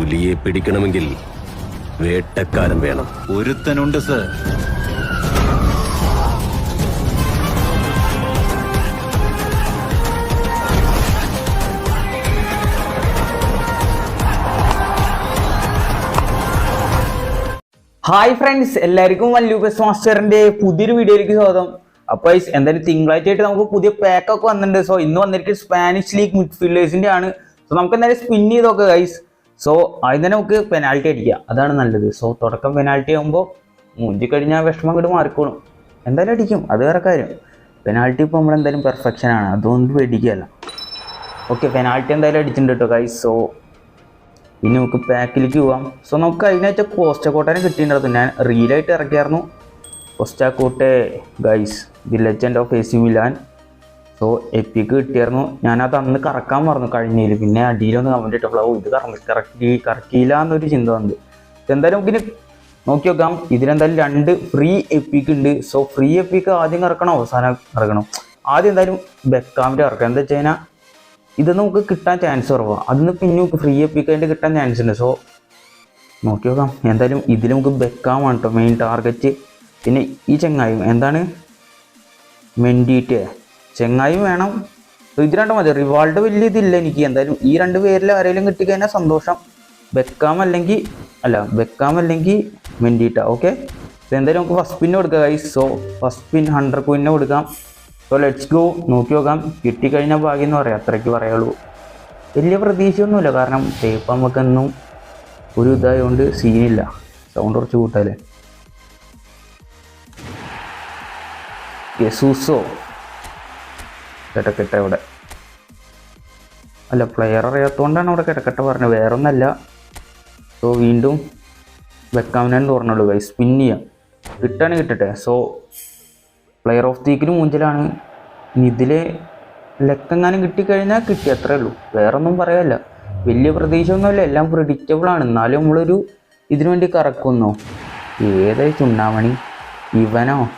പുലിയെ പിടിക്കണമെങ്കിൽ വേട്ടക്കാരൻ വേണം. ഒരുത്തനുണ്ട് sir. Hi friends എല്ലാവർക്കും വല്ലൂബസ് മാസ്റ്ററിന്റെ പുതിയൊരു വീഡിയോയിലേക്ക് സ്വാഗതം. അപ്പൊ guys, എന്തായാലും തിങ്കളാഴ്ച ആയിട്ട് നമുക്ക് പുതിയ പാക്കൊക്കെ വന്നിട്ടുണ്ട്. സോ ഇന്ന് വന്നിരിക്കുന്നത് സ്പാനിഷ് ലീഗ് മിഡ്ഫീൽഡേഴ്സിന്റെ ആണ് സോ നമുക്ക് എന്തായാലും സ്പിൻ ചെയ്ത് നോക്കാം ഗൈസ് സോ ആദ്യം തന്നെ നമുക്ക് പെനാൽറ്റി അടിക്കുക. അതാണ് നല്ലത്. സോ തുടക്കം പെനാൽറ്റി ആകുമ്പോൾ മുഞ്ചി കഴിഞ്ഞാൽ വിഷമം കൂടി മാറിക്കോളും എന്തായാലും അടിക്കും. അത് വേറെ കാര്യം. പെനാൽറ്റി ഇപ്പോൾ നമ്മളെന്തായാലും പെർഫെക്ഷൻ ആണ്. അതുകൊണ്ട് പേടിക്കുകയല്ല. ഓക്കെ പെനാൽറ്റി എന്തായാലും അടിച്ചിട്ടുണ്ട് കേട്ടോ കൈ സോ ഇനി നമുക്ക് പാക്കിലേക്ക് പോവാം. സോ നമുക്ക് അതിനായിട്ട് കോസ്റ്റക്കോട്ടനെ കിട്ടിയിട്ടുണ്ടായിരുന്നു. ഞാൻ റീലായിട്ട് ഇറക്കിയായിരുന്നു. കോസ്റ്റാക്കോട്ടെ guys the legend of A C Milan so epic കിട്ടിയായിരുന്നു. ഞാനത് അന്ന് കറക്കാൻ മറന്നു കഴിഞ്ഞതിൽ പിന്നെ അടിയിലൊന്ന് കമന്റ് ഇട്ടപ്പോൾ ഓ ഇത് കറങ്ങി കറക്കി കറക്കിയില്ല എന്നൊരു ചിന്ത വന്നത് എന്തായാലും പിന്നെ നോക്കി നോക്കാം. ഇതിലെന്തായാലും രണ്ട് ഫ്രീ എപ്പിക്ക് ഉണ്ട്. സോ ഫ്രീ എപ്പിക്ക് ആദ്യം കറക്കണം അവസാനം കറക്കണം ആദ്യം എന്തായാലും ബെക്കാമിന്റെ ഇറക്കുക എന്താ വെച്ച് കഴിഞ്ഞാൽ ഇത് നമുക്ക് കിട്ടാൻ ചാൻസ് കുറവാണ് അതിന് പിന്നെ നമുക്ക് ഫ്രീ എപ്പിക്കായിട്ട് കിട്ടാൻ ചാൻസ് ഉണ്ട്. സോ നോക്കി നോക്കാം. എന്തായാലും ഇതിൽ നമുക്ക് ബെക്കാമാണ് കേട്ടോ മെയിൻ ടാർഗറ്റ് പിന്നെ ഈ ചങ്ങായും എന്താണ്? മെൻഡിറ്റ് ചെങ്ങായും വേണം. ഇത് രണ്ടും മതി. റിവാൾഡ് വലിയ ഇതില്ല എനിക്ക്. എന്തായാലും ഈ രണ്ട് പേരിൽ ആരെങ്കിലും കിട്ടിക്കഴിഞ്ഞാൽ സന്തോഷം. ബെക്കാം അല്ലെങ്കിൽ അല്ല ബെക്കാം അല്ലെങ്കിൽ മെൻഡിട്ട ഓക്കെ എന്തായാലും നമുക്ക് ഫസ്റ്റ് പിന്ന് കൊടുക്കാം guys so first pin hundred point കൊടുക്കാം. സോ ലെറ്റ്സ് ഗോ നോക്കി നോക്കാം. കിട്ടിക്കഴിഞ്ഞാൽ ഭാഗ്യം എന്ന് പറയാം. അത്രയ്ക്ക് പറയുള്ളൂ. വലിയ പ്രതീക്ഷയൊന്നുമില്ല. കാരണം ടേപ്പ് നമുക്കെന്നും ഒരു ഇതായതുകൊണ്ട് സീനില്ല സൗണ്ട് കുറച്ച് കൂട്ടാലേ യെസൂസോ. കിടക്കട്ടെ ഇവിടെ. അല്ല പ്ലെയർ അറിയാത്തതുകൊണ്ടാണ് അവിടെ കിടക്കട്ടെ പറഞ്ഞത്. വേറെ ഒന്നല്ല സോ വീണ്ടും വെക്കാമെന്നു പറഞ്ഞുള്ളൂ ഗൈസ് സ്പിൻ ചെയ്യാം. കിട്ടാണ് കിട്ടട്ടെ. സോ പ്ലെയർ ഓഫ് തീക്കിന് മൂഞ്ചലാണ്. ഇനി ഇതിലെ ലക്കെങ്ങാനും കിട്ടിക്കഴിഞ്ഞാൽ കിട്ടി അത്രേ ഉള്ളൂ. വേറെ ഒന്നും പറയാല്ല. വലിയ പ്രതീക്ഷ ഒന്നുമില്ല എല്ലാം പ്രിഡിക്റ്റബിൾ ആണ്. എന്നാലും നമ്മളൊരു ഇതിനു വേണ്ടി കറക്കുന്നു. ഏതായി ചുണ്ടാമണി ഇവനോ?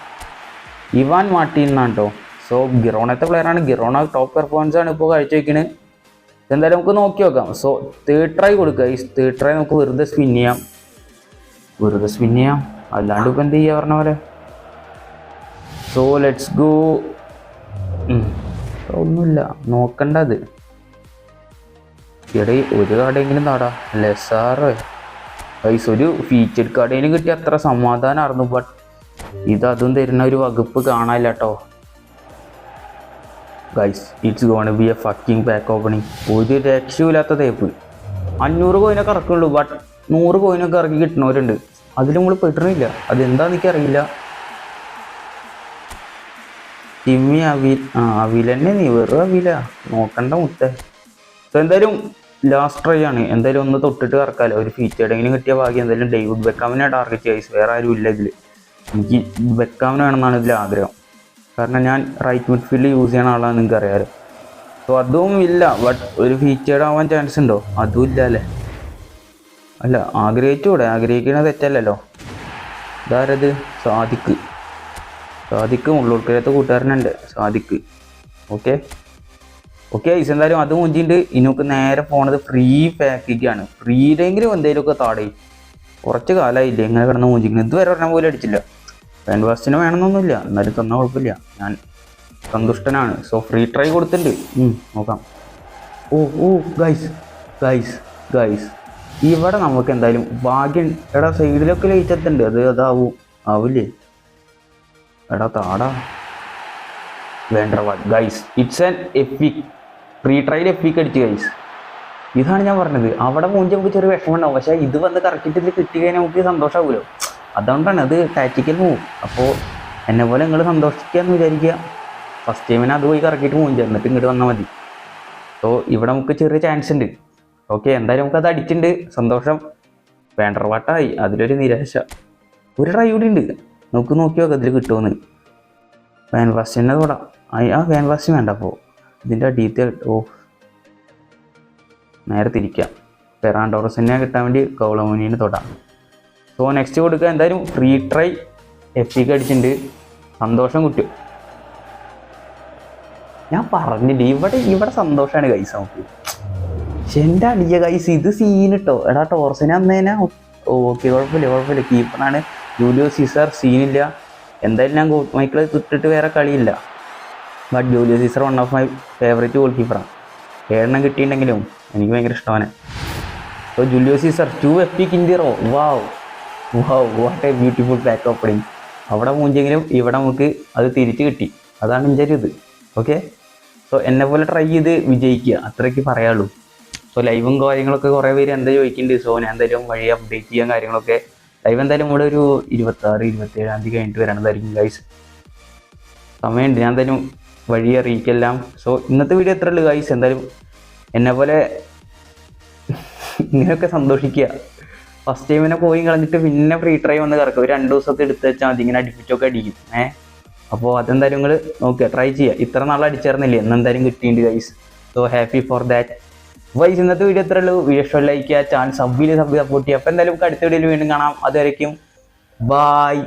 ഇവാൻ മാട്ടിന്നാട്ടോ സോ ഗിറോണത്തെ പ്ലെയറാണ് ഗിറോണ ടോപ്പ് പെർഫോമൻസ് ആണ് ഇപ്പോൾ കാഴ്ചവെക്കുന്നത് എന്തായാലും നമുക്ക് നോക്കി നോക്കാം. സോ തേർഡ് ട്രൈ കൊടുക്കുക. ഈ തേർഡ് ട്രൈ നമുക്ക് വെറുതെ സ്പിൻ ചെയ്യാം. വെറുതെ സ്പിൻ ചെയ്യാം. അല്ലാണ്ട് ഇപ്പം എന്ത് ചെയ്യുക പറഞ്ഞ പോലെ? സോ ലെറ്റ്സ് ഗോ ഒന്നുമില്ല. നോക്കണ്ട അത്. ഒരു കാർഡെങ്കിലും നാടാ. ലെസാറ് പൈസ ഒരു ഫീച്ചർ കാർഡെങ്കിലും കിട്ടിയ അത്ര സമാധാനമായിരുന്നു ബട്ട് ഇത് തരുന്ന ഒരു വകുപ്പ് കാണാനില്ല കേട്ടോ guys it's gone be a fucking back opening ഒരു രക്ഷയില്ലാത്ത തേപ്പ് അഞ്ഞൂറ് കോയിനൊക്കെ ഇറക്കുള്ളൂ ബട്ട് നൂറ് കോയിനൊക്കെ ഇറക്കി കിട്ടുന്നവരുണ്ട്. അതിൽ നമ്മൾ പെട്ടിട്ടില്ല അതെന്താന്ന് എനിക്കറിയില്ല. ടിമ്മി അവിൽ ആ അവിൽ തന്നെ നീ വെറും അവില. നോക്കണ്ട മുട്ട സോ എന്തായാലും ലാസ്റ്റ് ട്രൈ ആണ്. എന്തായാലും ഒന്ന് തൊട്ടിട്ട് കറക്കാലോ. ഒരു ഫീച്ചേർഡെങ്കിലും കിട്ടിയ ഭാഗ്യം. എന്തായാലും ഡേവിഡ് ബെക്കാമിനെ ടാർഗറ്റ് ചെയ്സ് വേറെ ആരും ഇല്ല ഇതിൽ എനിക്ക് ബെക്കാമിന് വേണമെന്നാണ് ഇതിൽ ആഗ്രഹം. കാരണം ഞാൻ റൈറ്റ് മിഡ്ഫീൽഡ് യൂസ് ചെയ്യണ ആളാണ് നിങ്ങൾക്ക് അറിയാലോ സോ അതും ഇല്ല. ബട്ട് ഒരു ഫീച്ചേർഡ് ആവാൻ ചാൻസ് ഉണ്ടോ? അതും ഇല്ല അല്ലേ? അല്ല ആഗ്രഹിച്ചൂടെ? ആഗ്രഹിക്കണത് തെറ്റല്ലല്ലോ. ഇതാരത്? സാദിക്ക് സാദിക്ക് ഉള്ളൂർക്കരത്തെ കൂട്ടുകാരനുണ്ട്. സാദിക്ക് ഓക്കെ ഓക്കെ ഐസ് എന്തായാലും അത് മുഞ്ചിണ്ട് ഇനൊക്കെ നേരെ പോണത് ഫ്രീ പാക്കേജാണ് ഫ്രീയിലെങ്കിലും എന്തെങ്കിലുമൊക്കെ താടേ. കുറച്ച് കാലമായില്ലേ ഇങ്ങനെ കിടന്ന് മുഞ്ചിക്കുന്നത് ഇതുവരെ ഒരെണ്ണം പോലും അടിച്ചില്ല. പാൻ വാസ്റ്റിന് വേണമെന്നൊന്നുമില്ല. എന്നാലും തന്നാൽ കുഴപ്പമില്ല. ഞാൻ സന്തുഷ്ടനാണ്. സോ ഫ്രീ ട്രൈ കൊടുത്തിട്ടുണ്ട്. നോക്കാം. ഓ ഓ ഗൈസ് ഗൈസ് ഗൈസ് ഇവിടെ നമുക്ക് എന്തായാലും ഭാഗ്യം. എടാ സൈഡിലൊക്കെ ലയിച്ചെത്തുണ്ട് അത് അതാവും. ആവില്ലേ എടാ താടാ. വേണ്ട guys it's an epic free trial epic അടിച്ച് ഗൈസ് ഇതാണ് ഞാൻ പറഞ്ഞത്. അവിടെ പോകുമ്പോൾ നമുക്ക് ചെറിയ വിഷമം ഉണ്ടാവും. പക്ഷേ ഇത് വന്ന് കറക്റ്റ് ഇതിൽ കിട്ടി കഴിഞ്ഞാൽ നമുക്ക് സന്തോഷമാകുമല്ലോ അതുകൊണ്ടാണ് അത് ടാക്റ്റിക്കൽ മൂവ് അപ്പോൾ എന്നെ പോലെ നിങ്ങൾ സന്തോഷിക്കുക എന്ന് വിചാരിക്കുക ഫസ്റ്റ് ടൈമിന് അത് പോയി കറക്കിയിട്ട് മൂഞ്ചി എന്നിട്ട് ഇങ്ങോട്ട് വന്നാൽ മതി. സോ ഇവിടെ നമുക്ക് ചെറിയ ചാൻസ് ഉണ്ട്. ഓക്കെ എന്തായാലും നമുക്കത് അടിച്ചിട്ടുണ്ട്. സന്തോഷം. വേണ്ടർവാട്ടായി അതിലൊരു നിരാശ. ഒരു ട്രൈ കൂടി ഉണ്ട്. നമുക്ക് നോക്കി നോക്കാം അതിൽ കിട്ടുമെന്ന് ക്യാൻവാസ് തന്നെ തൊടാം. ആ ക്യാൻവാസ് വേണ്ട അപ്പോൾ ഇതിന്റെ ഡീറ്റെയിൽ ഓ നേരെ തിരിക്കാം. പെറാൻഡോറസിനെ കിട്ടാൻ വേണ്ടി കൗളമോനിയെ തൊടാം. സോ നെക്സ്റ്റ് കൊടുക്കുക. എന്തായാലും ഫ്രീ ട്രൈ എഫ് സിക്ക് അടിച്ചിട്ടുണ്ട്. സന്തോഷം കിട്ടും. ഞാൻ പറഞ്ഞില്ല ഇവിടെ ഇവിടെ സന്തോഷമാണ് കൈസ നമുക്ക്. എന്റെ അടിയ കൈസ് ഇത് സീൻ ഇട്ടോ എടാ ടോർസിനെ അന്നേനാ ഓക്കെ കുഴപ്പമില്ല കുഴപ്പമില്ല. കീപ്പറാണ് ജൂലിയോ സീസർ സീനില്ല എന്തായാലും ഞാൻ മൈക്കിളെ ഇട്ടിട്ട് വേറെ കളിയില്ല. But Julio Cesar one of my favourite goal കീപ്പറാണ് ഏഴെണ്ണം കിട്ടിയിട്ടുണ്ടെങ്കിലും എനിക്ക് ഭയങ്കര ഇഷ്ടമാണ്. So Julio Cesar to F P കിൻഡിറോ wow what a beautiful back opening അവിടെ മൂഞ്ചെങ്കിലും ഇവിടെ നമുക്ക് അത് തിരിച്ച് കിട്ടി. അതാണ് എന്റെ ഒരു ഇത് ഓക്കെ സോ എന്നെ പോലെ ട്രൈ ചെയ്ത് വിജയിക്കുക. അത്രയ്ക്ക് പറയാള്ളൂ സോ ലൈവും കാര്യങ്ങളൊക്കെ കുറേ പേര് എന്താ ചോദിക്കുന്നുണ്ട് സോ ഞാൻ എന്തായാലും വഴി അപ്ഡേറ്റ് ചെയ്യാൻ കാര്യങ്ങളൊക്കെ ലൈവ് എന്തായാലും ഇവിടെ ഒരു ഇരുപത്താറ് ഇരുപത്തേഴാം തീയതി കഴിഞ്ഞിട്ട് വരണതായിരിക്കും ഗൈസ് സമയമുണ്ട്. ഞാൻ എന്തായാലും വഴി അറിയിക്കെല്ലാം. സോ ഇന്നത്തെ വീഡിയോ എത്ര ഉള്ളു ഗൈസ് എന്തായാലും എന്നെ പോലെ ഇങ്ങനെയൊക്കെ സന്തോഷിക്കുക. ഫസ്റ്റ് ടൈമിനെ പോയി കളഞ്ഞിട്ട് പിന്നെ ഫ്രീ ട്രൈ വന്ന് കിടക്കും ഒരു രണ്ട് ദിവസമൊക്കെ എടുത്ത് വെച്ചാൽ മതി. ഇങ്ങനെ അടിപ്പിച്ചൊക്കെ അടിക്കും. ഏഹ് അപ്പോൾ അതെന്തായാലും നിങ്ങൾ നോക്കുക ട്രൈ ചെയ്യുക ഇത്ര നാൾ അടിച്ചേർന്നില്ലേ? എന്നെന്തായാലും കിട്ടിയിട്ടുണ്ട് guys so happy for that vice ഇന്നത്തെ വീഡിയോ എത്ര ഉള്ളൂ. വീഡിയോ ഇഷ്ടം ലൈക്ക് ചെയ്യുക ചാനൽ സബ് സബ് സപ്പോർട്ട് ചെയ്യുക അപ്പോൾ എന്തായാലും നമുക്ക് അടുത്ത വീഡിയോയിൽ വീണ്ടും കാണാം. അതുവരയ്ക്കും ബായ്